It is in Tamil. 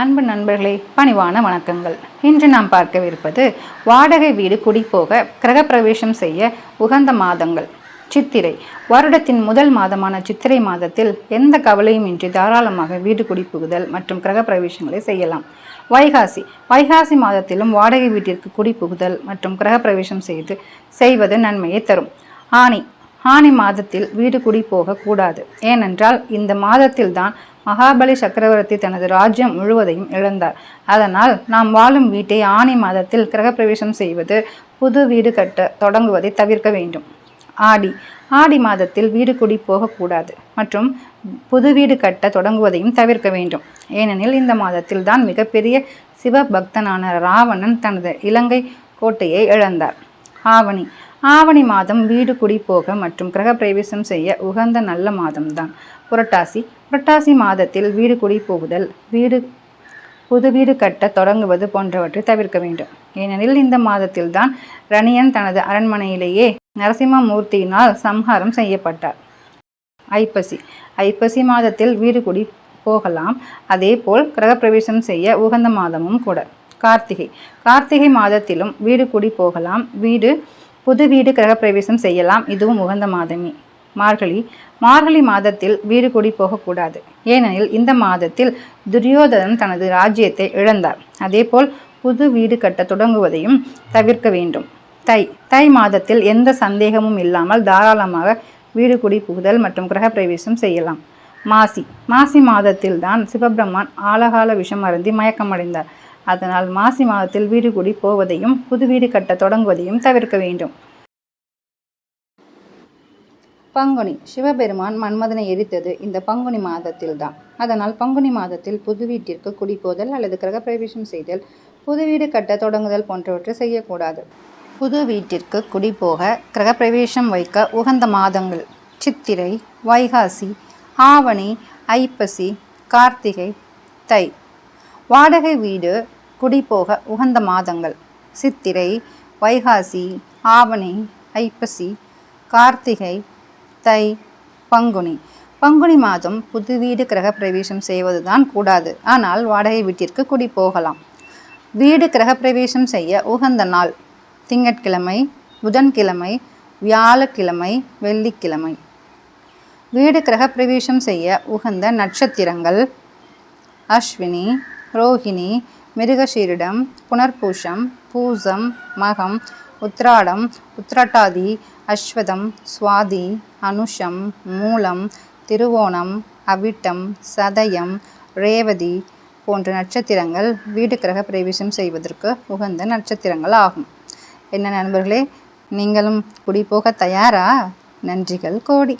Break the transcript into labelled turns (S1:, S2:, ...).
S1: அன்பு நண்பர்களே பணிவான வணக்கங்கள். இன்று நாம் பார்க்கவிருப்பது வாடகை வீடு குடிபோக கிரகப்பிரவேசம் செய்ய உகந்த மாதங்கள். சித்திரை. வருடத்தின் முதல் மாதமான சித்திரை மாதத்தில் எந்த கவலையும் இன்றி தாராளமாக வீடு குடிப்புகுதல் மற்றும் கிரகப்பிரவேசங்களை செய்யலாம். வைகாசி. வைகாசி மாதத்திலும் வாடகை வீட்டிற்கு குடிபுகுதல் மற்றும் கிரகப்பிரவேசம் செய்து செய்வது நன்மையை தரும். ஆணி. ஆணி மாதத்தில் வீடு குடி போகக்கூடாது ஏனென்றால் இந்த மாதத்தில்தான் மகாபலி சக்கரவர்த்தி தனது ராஜ்யம் முழுவதையும் இழந்தார். அதனால் நாம் வாழும் வீட்டை ஆணி மாதத்தில் கிரகப்பிரவேசம் செய்வது புது வீடு கட்ட தொடங்குவதை தவிர்க்க வேண்டும். ஆடி ஆடி மாதத்தில் வீடு குடி போகக்கூடாது மற்றும் புது வீடு கட்ட தொடங்குவதையும் தவிர்க்க வேண்டும். ஏனெனில் இந்த மாதத்தில் தான் மிகப்பெரிய சிவபக்தனான ராவணன் தனது இலங்கை கோட்டையை இழந்தார். ஆவணி ஆவணி மாதம் வீடு குடி போக மற்றும் கிரகப்பிரவேசம் செய்ய உகந்த நல்ல மாதம்தான். புரட்டாசி. புரட்டாசி மாதத்தில் வீடு குடி போகுதல் வீடு புது வீடு கட்ட தொடங்குவது போன்றவற்றை தவிர்க்க வேண்டும். ஏனெனில் இந்த மாதத்தில்தான் ரணியன் தனது அரண்மனையிலேயே நரசிம்மமூர்த்தியினால் சம்ஹாரம் செய்யப்பட்டார். ஐப்பசி. ஐப்பசி மாதத்தில் வீடு குடி போகலாம். அதேபோல் கிரகப்பிரவேசம் செய்ய உகந்த மாதமும் கூட. கார்த்திகை. கார்த்திகை மாதத்திலும் வீடு குடி போகலாம். வீடு புது வீடு கிரகப்பிரவேசம் செய்யலாம். இதுவும் உகந்த மாதமே. மார்கழி. மார்கழி மாதத்தில் வீடு கூடி போகக்கூடாது. ஏனெனில் இந்த மாதத்தில் துரியோதனன் தனது ராஜ்யத்தை இழந்தார். அதேபோல் புது வீடு கட்ட தொடங்குவதையும் தவிர்க்க வேண்டும். தை. தை மாதத்தில் எந்த சந்தேகமும் இல்லாமல் தாராளமாக வீடு குடி புகுதல் மற்றும் கிரகப்பிரவேசம் செய்யலாம். மாசி. மாசி மாதத்தில் தான் சிவபிரமான் ஆலகால விஷம் அருந்தி மயக்கமடைந்தார். அதனால் மாசி மாதத்தில் வீடு குடி போவதையும் புது வீடு கட்ட தொடங்குவதையும் தவிர்க்க வேண்டும். பங்குனி. சிவபெருமான் மன்மதனை எரித்தது இந்த பங்குனி மாதத்தில்தான். அதனால் பங்குனி மாதத்தில் புது வீட்டிற்கு குடிபோதல் அல்லது கிரகப்பிரவேசம் செய்தல் புது வீடு கட்ட தொடங்குதல் போன்றவற்றை செய்யக்கூடாது. புது வீட்டிற்கு குடிபோக கிரகப்பிரவேசம் வைக்க உகந்த மாதங்கள் சித்திரை வைகாசி ஆவணி ஐப்பசி கார்த்திகை தை. வாடகை வீடு குடிபோக உகந்த மாதங்கள். சித்திரை வைகாசி ஆவணி ஐப்பசி கார்த்திகை தை பங்குனி. பங்குனி மாதம் புது வீடு கிரகப்பிரவேசம் செய்வதுதான் கூடாது. ஆனால் வாடகை வீட்டிற்கு குடி போகலாம் வீடு கிரகப்பிரவேசம் செய்ய உகந்த நாள். திங்கட்கிழமை புதன்கிழமை வியாழக்கிழமை வெள்ளிக்கிழமை. வீடு கிரகப்பிரவேசம் செய்ய உகந்த நட்சத்திரங்கள். அஸ்வினி ரோஹிணி மிருகஷீரிடம் புனர்பூஷம் பூசம் மகம் உத்ராடம் உத்ரட்டாதி அஸ்வதம் சுவாதி அனுஷம் மூலம் திருவோணம் அவிட்டம் சதயம் ரேவதி போன்ற நட்சத்திரங்கள் வீடு கிரக பிரவேசம் செய்வதற்கு உகந்த நட்சத்திரங்கள் ஆகும். என்ன நண்பர்களே நீங்களும் குடி போக தயாரா? நன்றிகள் கோடி.